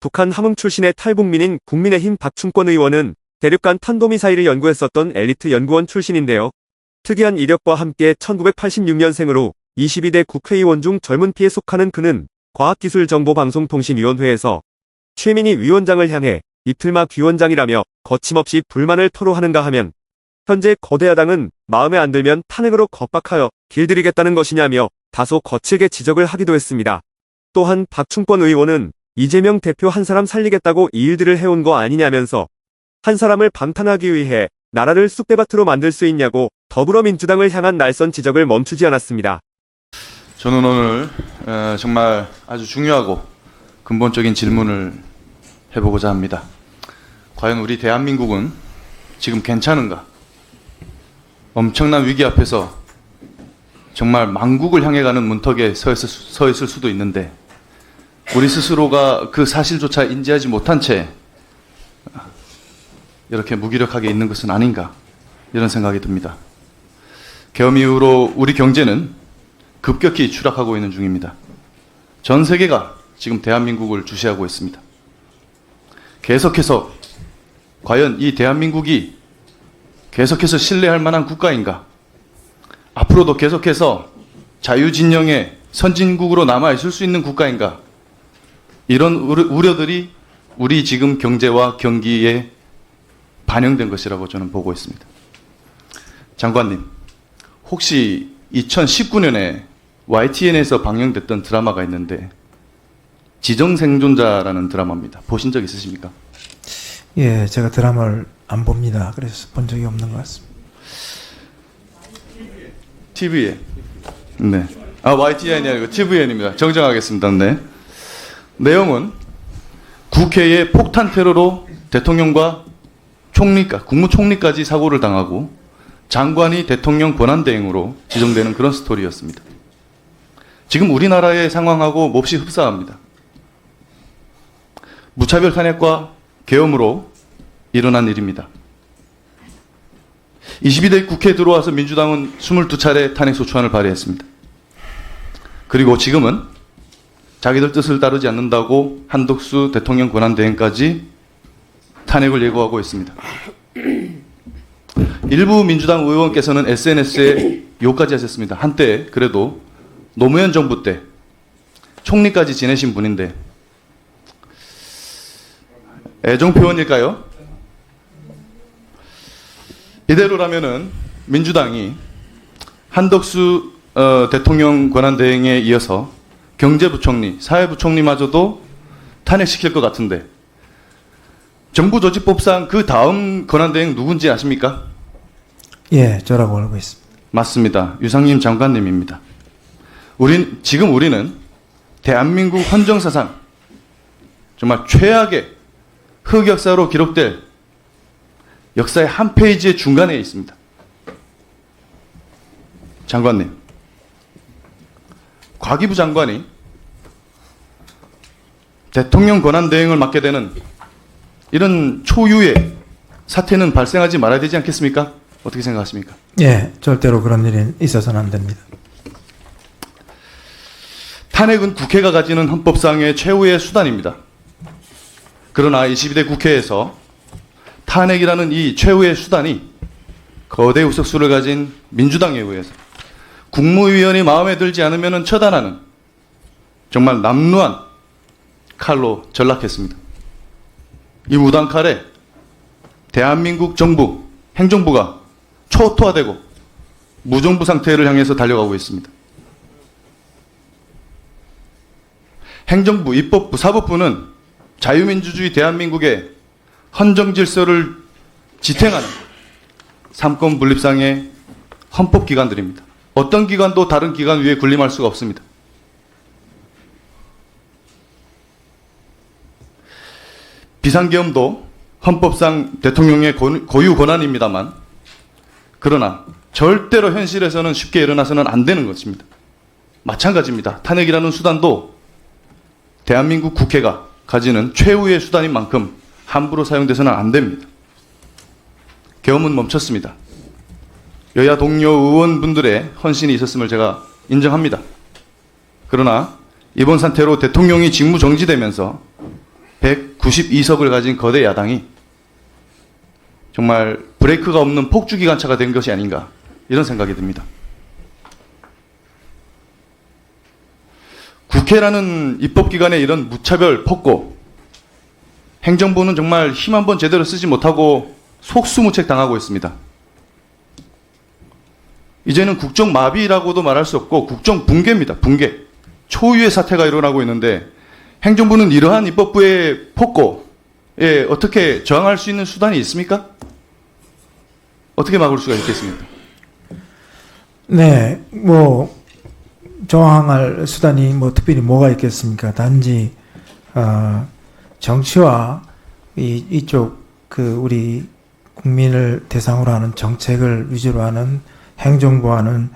북한 함흥 출신의 탈북민인 국민의힘 박충권 의원은 대륙간 탄도미사일을 연구했었던 엘리트 연구원 출신인데요. 특이한 이력과 함께 1986년생으로 22대 국회의원 중 젊은 피에 속하는 그는 과학기술정보방송통신위원회에서 최민희 위원장을 향해 이틀막 위원장이라며 거침없이 불만을 토로하는가 하면 현재 거대 야당은 마음에 안 들면 탄핵으로 겁박하여 길들이겠다는 것이냐며 다소 거칠게 지적을 하기도 했습니다. 또한 박충권 의원은 이재명 대표 한 사람 살리겠다고 이 일들을 해온 거 아니냐면서 한 사람을 방탄하기 위해 나라를 쑥대밭으로 만들 수 있냐고 더불어민주당을 향한 날선 지적을 멈추지 않았습니다. 저는 오늘 어, 정말 아주 중요하고 근본적인 질문을 해보고자 합니다. 과연 우리 대한민국은 지금 괜찮은가? 엄청난 위기 앞에서 정말 망국을 향해 가는 문턱에 서 있을 수도 있는데 우리 스스로가 그 사실조차 인지하지 못한 채 이렇게 무기력하게 있는 것은 아닌가 이런 생각이 듭니다. 계엄 이후로 우리 경제는 급격히 추락하고 있는 중입니다. 전 세계가 지금 대한민국을 주시하고 있습니다. 계속해서 과연 이 대한민국이 계속해서 신뢰할 만한 국가인가? 앞으로도 계속해서 자유진영의 선진국으로 남아 있을 수 있는 국가인가? 이런 우려- 우려들이 우리 지금 경제와 경기에 반영된 것이라고 저는 보고 있습니다. 장관님, 혹시 2019년에 YTN에서 방영됐던 드라마가 있는데 지정생존자라는 드라마입니다. 보신 적 있으십니까? 예, 제가 드라마를 안 봅니다. 그래서 본 적이 없는 것 같습니다. TV에. 네. 아, YTN이 아니고 TVN입니다. 정정하겠습니다. 네. 내용은 국회의 폭탄 테러로 대통령과 총리까 국무총리까지 사고를 당하고 장관이 대통령 권한 대행으로 지정되는 그런 스토리였습니다. 지금 우리나라의 상황하고 몹시 흡사합니다. 무차별 탄핵과 계엄으로 일어난 일입니다. 22대 국회에 들어와서 민주당은 22차례 탄핵소추안을 발의했습니다. 그리고 지금은 자기들 뜻을 따르지 않는다고 한덕수 대통령 권한대행까지 탄핵을 예고하고 있습니다. 일부 민주당 의원께서는 SNS에 욕까지 하셨습니다. 한때 그래도 노무현 정부 때 총리까지 지내신 분인데 애정 표현일까요? 이대로라면은 민주당이 한덕수 어, 대통령 권한대행에 이어서 경제부총리, 사회부총리마저도 탄핵시킬 것 같은데 정부 조직법상 그 다음 권한대행 누군지 아십니까? 예, 저라고 알고 있습니다. 맞습니다. 유상임 장관님입니다. 우린 지금 우리는 대한민국 헌정사상 정말 최악의 흑역사로 기록될 역사의 한 페이지의 중간에 있습니다. 장관님, 과기부 장관이 대통령 권한 대행을 맡게 되는 이런 초유의 사태는 발생하지 말아야 되지 않겠습니까? 어떻게 생각하십니까? 예, 절대로 그런 일이 있어서는 안 됩니다. 탄핵은 국회가 가지는 헌법상의 최후의 수단입니다. 그러나 22대 국회에서 탄핵이라는 이 최후의 수단이 거대 의석수를 가진 민주당에 의해서 국무위원이 마음에 들지 않으면 처단하는 정말 남루한 칼로 전락했습니다. 이 무당 칼에 대한민국 정부, 행정부가 초토화되고 무정부 상태를 향해서 달려가고 있습니다. 행정부, 입법부, 사법부는 자유민주주의 대한민국의 헌정 질서를 지탱하는 삼권 분립상의 헌법 기관들입니다. 어떤 기관도 다른 기관 위에 군림할 수가 없습니다. 비상계엄도 헌법상 대통령의 권- 고유 권한입니다만 그러나 절대로 현실에서는 쉽게 일어나서는 안 되는 것입니다. 마찬가지입니다. 탄핵이라는 수단도 대한민국 국회가 가지는 최후의 수단인 만큼 함부로 사용돼서는 안 됩니다. 계엄은 멈췄습니다. 여야 동료 의원분들의 헌신이 있었음을 제가 인정합니다. 그러나 이번 사태로 대통령이 직무 정지되면서 192석을 가진 거대 야당이 정말 브레이크가 없는 폭주 기관차가 된 것이 아닌가 이런 생각이 듭니다. 국회라는 입법기관의 이런 무차별 폭고 행정부는 정말 힘 한 번 제대로 쓰지 못하고 속수무책 당하고 있습니다. 이제는 국정 마비라고도 말할 수 없고 국정 붕괴입니다. 붕괴. 초유의 사태가 일어나고 있는데 행정부는 이러한 입법부의 폭고에 어떻게 저항할 수 있는 수단이 있습니까? 어떻게 막을 수가 있겠습니까? 네, 뭐 저항할 수단이 뭐 특별히 뭐가 있겠습니까? 단지 어, 정치와 이 이쪽 그 우리 국민을 대상으로 하는 정책을 위주로 하는 행정부와는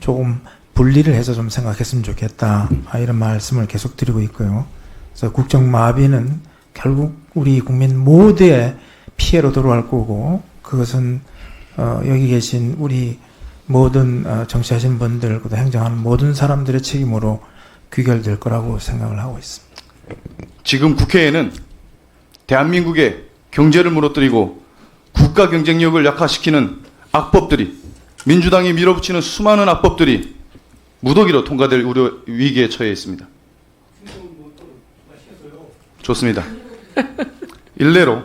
조금 분리를 해서 좀 생각했으면 좋겠다. 아, 이런 말씀을 계속 드리고 있고요. 그래서 국정 마비는 결국 우리 국민 모두의 피해로 돌아갈 거고 그것은 어, 여기 계신 우리 모든 어, 정치하신 분들, 또 행정하는 모든 사람들의 책임으로 귀결될 거라고 생각을 하고 있습니다. 지금 국회에는 대한민국의 경제를 무너뜨리고 국가 경쟁력을 약화시키는 악법들이 민주당이 밀어붙이는 수많은 악법들이 무더기로 통과될 우려 위기에 처해 있습니다. 좋습니다. 일례로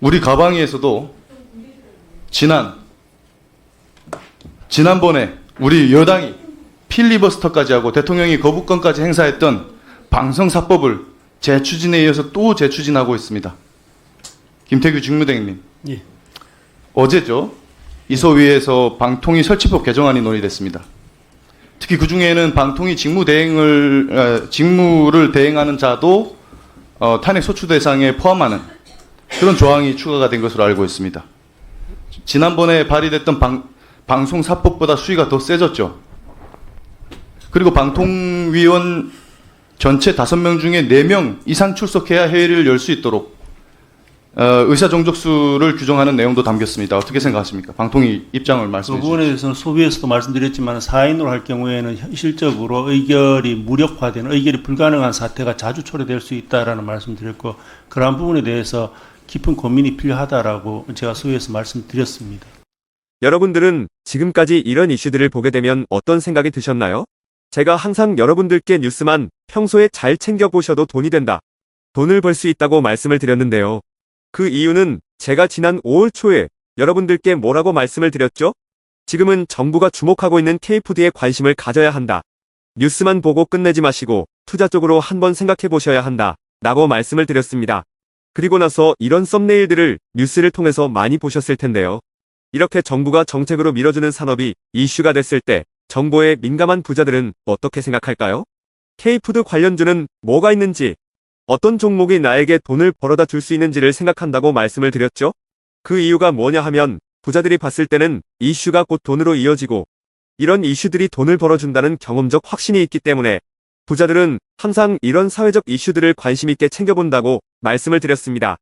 우리 가방위에서도 지난 지난번에 우리 여당이 필리버스터까지 하고 대통령이 거부권까지 행사했던 방송사법을 재추진에 이어서 또 재추진하고 있습니다. 김태규 직무대행님. 예. 어제죠. 이소위에서 방통위 설치법 개정안이 논의됐습니다. 특히 그 중에는 방통위 직무 대행을 어, 직무를 대행하는 자도 어, 탄핵 소추 대상에 포함하는 그런 조항이 추가가 된 것으로 알고 있습니다. 지난번에 발의됐던 방, 방송사법보다 수위가 더 세졌죠. 그리고 방통위원 전체 다섯 명 중에 네명 이상 출석해야 회의를 열 수 있도록 어, 의사 정족수를 규정하는 내용도 담겼습니다. 어떻게 생각하십니까? 방통위 입장을 그 말씀해 부분에. 대해서는 소비에서도 말씀드렸지만 4인으로 할 경우에는 현실적으로 의결이 무력화되는 의결이 불가능한 사태가 자주 초래될 수 있다라는 말씀드렸고 그러한 부분에 대해서 깊은 고민이 필요하다라고 제가 소위에서 말씀드렸습니다. 여러분들은 지금까지 이런 이슈들을 보게 되면 어떤 생각이 드셨나요? 제가 항상 여러분들께 뉴스만 평소에 잘 챙겨보셔도 돈이 된다. 돈을 벌 수 있다고 말씀을 드렸는데요. 그 이유는 제가 지난 5월 초에 여러분들께 뭐라고 말씀을 드렸죠? 지금은 정부가 주목하고 있는 K푸드에 관심을 가져야 한다. 뉴스만 보고 끝내지 마시고 투자 쪽으로 한번 생각해 보셔야 한다. 라고 말씀을 드렸습니다. 그리고 나서 이런 썸네일들을 뉴스를 통해서 많이 보셨을 텐데요. 이렇게 정부가 정책으로 밀어주는 산업이 이슈가 됐을 때 정보에 민감한 부자들은 어떻게 생각할까요? K푸드 관련주는 뭐가 있는지, 어떤 종목이 나에게 돈을 벌어다 줄 수 있는지를 생각한다고 말씀을 드렸죠? 그 이유가 뭐냐 하면 부자들이 봤을 때는 이슈가 곧 돈으로 이어지고 이런 이슈들이 돈을 벌어준다는 경험적 확신이 있기 때문에 부자들은 항상 이런 사회적 이슈들을 관심 있게 챙겨본다고 말씀을 드렸습니다.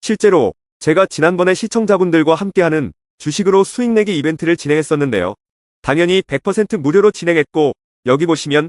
실제로 제가 지난번에 시청자분들과 함께하는 주식으로 수익 내기 이벤트를 진행했었는데요. 당연히 100% 무료로 진행했고 여기 보시면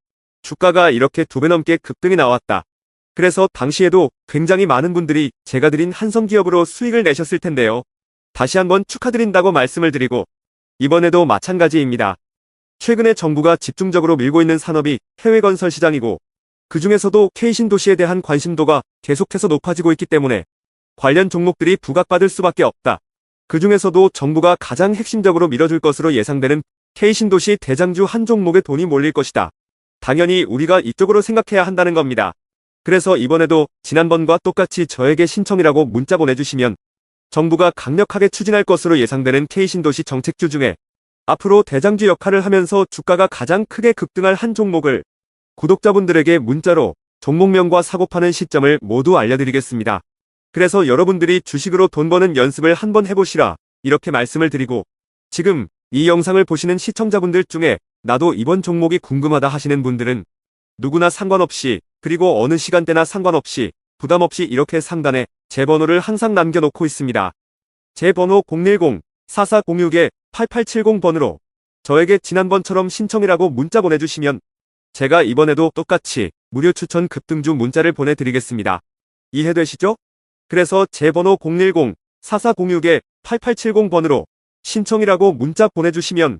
주가가 이렇게 두 배 넘게 급등이 나왔다. 그래서 당시에도 굉장히 많은 분들이 제가 드린 한성기업으로 수익을 내셨을 텐데요. 다시 한번 축하드린다고 말씀을 드리고 이번에도 마찬가지입니다. 최근에 정부가 집중적으로 밀고 있는 산업이 해외 건설 시장이고 그 중에서도 K신도시에 대한 관심도가 계속해서 높아지고 있기 때문에 관련 종목들이 부각받을 수밖에 없다. 그 중에서도 정부가 가장 핵심적으로 밀어줄 것으로 예상되는 K신도시 대장주 한 종목에 돈이 몰릴 것이다. 당연히 우리가 이쪽으로 생각해야 한다는 겁니다. 그래서 이번에도 지난번과 똑같이 저에게 신청이라고 문자 보내주시면 정부가 강력하게 추진할 것으로 예상되는 K신도시 정책주 중에 앞으로 대장주 역할을 하면서 주가가 가장 크게 급등할 한 종목을 구독자분들에게 문자로 종목명과 사고 파는 시점을 모두 알려드리겠습니다. 그래서 여러분들이 주식으로 돈 버는 연습을 한번 해보시라. 이렇게 말씀을 드리고, 지금 이 영상을 보시는 시청자분들 중에 나도 이번 종목이 궁금하다 하시는 분들은 누구나 상관없이 그리고 어느 시간대나 상관없이 부담 없이 이렇게 상단에 제 번호를 항상 남겨놓고 있습니다. 제 번호 010-4406-8870번으로 저에게 지난번처럼 신청이라고 문자 보내주시면 제가 이번에도 똑같이 무료 추천 급등주 문자를 보내드리겠습니다. 이해되시죠? 그래서 제 번호 010-4406-8870번으로 신청이라고 문자 보내주시면